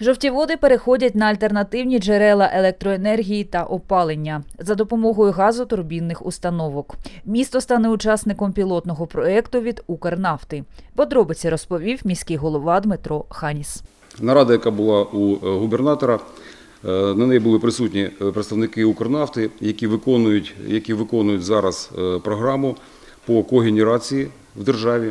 Жовті води переходять на альтернативні джерела електроенергії та опалення за допомогою газотурбінних установок. Місто стане учасником пілотного проекту від Укрнафти. Подробиці розповів міський голова Дмитро Ханіс. Нарада, яка була у е, губернатора, е, на неї були присутні е, представники Укрнафти, які виконують, які виконують зараз програму по когенерації в державі.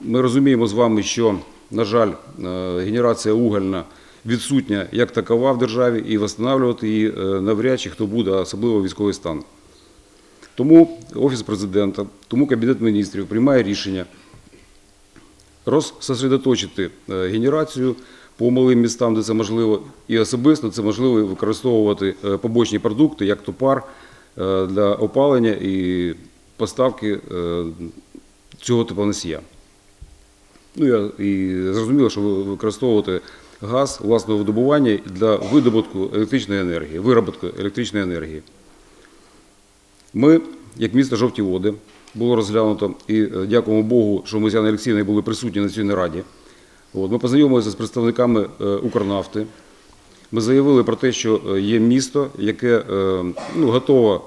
Ми розуміємо з вами, що, на жаль, е, генерація угольна відсутня як такова в державі, і встановлювати її е, навряд чи хто буде, особливо військовий стан. Тому Офіс президента, тому Кабінет міністрів приймає рішення розсосредоточити е, генерацію по малим містам, де це можливо, і особисто це можливо використовувати побочні продукти, як то пар е, для опалення і поставки цього теплоносія. Ну, я, і зрозуміло, що використовувати газ власного видобування для видобутку електричної енергії, вироботку електричної енергії. Ми, як місто Жовті Води, було розглянуто, і е, дякуємо Богу, що ми з Яною Олексіївною були присутні на цій нараді. От, ми познайомилися з представниками е, Укрнафти. Ми заявили про те, що е, є місто, яке ну, готове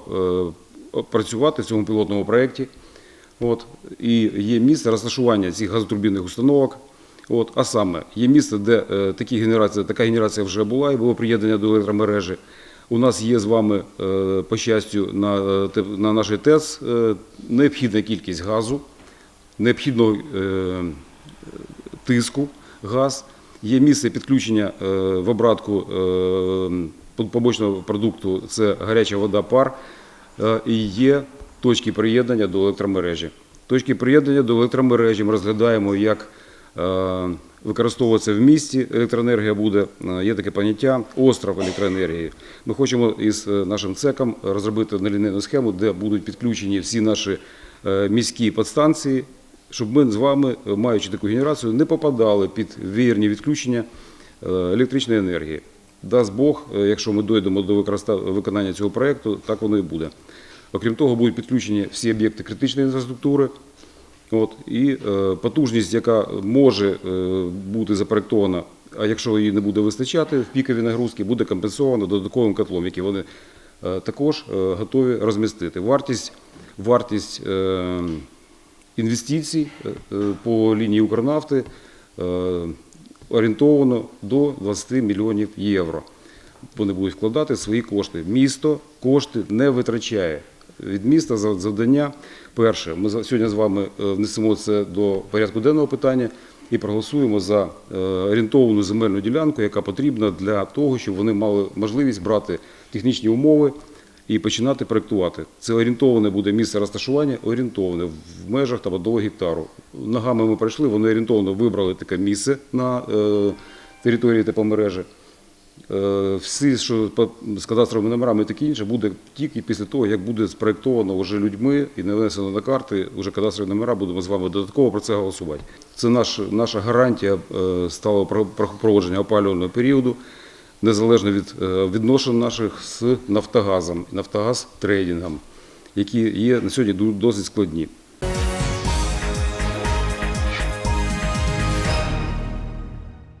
працювати в цьому пілотному проєкті. От, і є місце розташування цих газотурбінних установок. От, а саме, є місце, де е, такі генерації, така генерація вже була і було приєднання до електромережі. У нас є з вами, е, по щастю, на, е, на нашій ТЕЦ е, необхідна кількість газу, необхідного е, тиску газ. Є місце підключення е, в обратку е, побочного продукту це гаряча вода, пар. Е, І є точки приєднання до електромережі. Точки приєднання до електромережі ми розглядаємо, як е, використовуватися в місті. Електроенергія буде, е, є таке поняття остров електроенергії. Ми хочемо із е, нашим цеком розробити нелінейну схему, де будуть підключені всі наші міські підстанції, щоб ми з вами, маючи таку генерацію, не попадали під вірні відключення електричної енергії. Дасть Бог, якщо ми дійдемо до виконання цього проєкту, так воно і буде. Окрім того, будуть підключені всі об'єкти критичної інфраструктури. От, і е, потужність, яка може е, бути запроєктована, а якщо її не буде вистачати в пікові нагрузки, буде компенсована додатковим котлом, який вони е, також готові розмістити. Вартість, вартість інвестицій по лінії Укрнафти орієнтовано до 20 мільйонів євро. Вони будуть вкладати свої кошти. Місто кошти не витрачає. Від міста за- завдання перше. Ми сьогодні з вами е, внесемо це до порядку денного питання і проголосуємо за е, орієнтовану земельну ділянку, яка потрібна для того, щоб вони мали можливість брати технічні умови і починати проєктувати. Це орієнтоване буде місце розташування, орієнтоване в межах там, одного гектару. Ногами ми пройшли, вони орієнтовно вибрали таке місце на е, території тепломережі. Е, Всі, що з кадастровими номерами і таке інше, буде тільки після того, як буде спроєктовано вже людьми і не внесено на карти, вже кадастрові номера, будемо з вами додатково про це голосувати. Це наш, наша гарантія е, сталого про- про- проводження опалювального періоду, незалежно від е, відношень наших з Нафтогазом, Нафтогаз трейдингом, які є на сьогодні досить складні.